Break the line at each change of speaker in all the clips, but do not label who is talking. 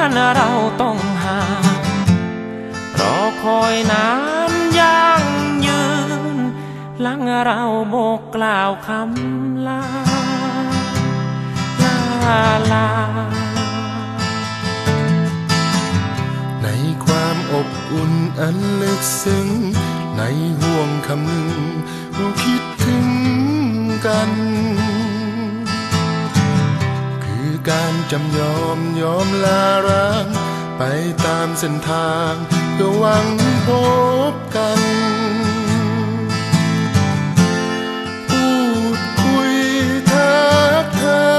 กันเราต้องห่างรอคอยนานยังยืนหลังเราโบกกล่าวคำลาลาลา
ในความอบอุ่นอันลึกซึ้ง ในห่วงคำนึงเราคิดถึงกัน จำยอมยอมลาร้าง ไปตามเส้นทางเพื่อหวังพบกัน พูดคุยทักทา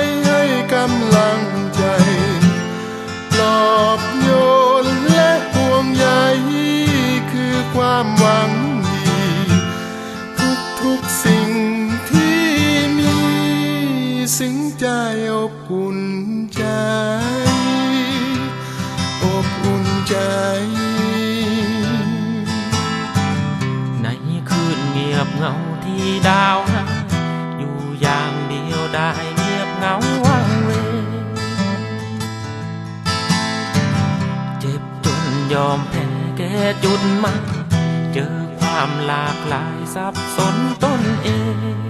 ยให้กำลังใจปลอบโยนและห่วงใยคือความหวังดีทุกทุกสิ่งที่มีสิ่งใจอบอุ่น ใจ ใน
คืนเงียบเงาที่ดาวหาอยู่อย่างเดียวได้เงียบเงาวังเวเจ็บจนยอมแพ้แก่จุดมาเจอความหลากหลายสับสนตนเอง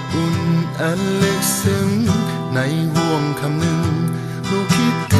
อบอุ่นอันลึกซึ้งในห่วงคำหนึ่งลูกคิดถึ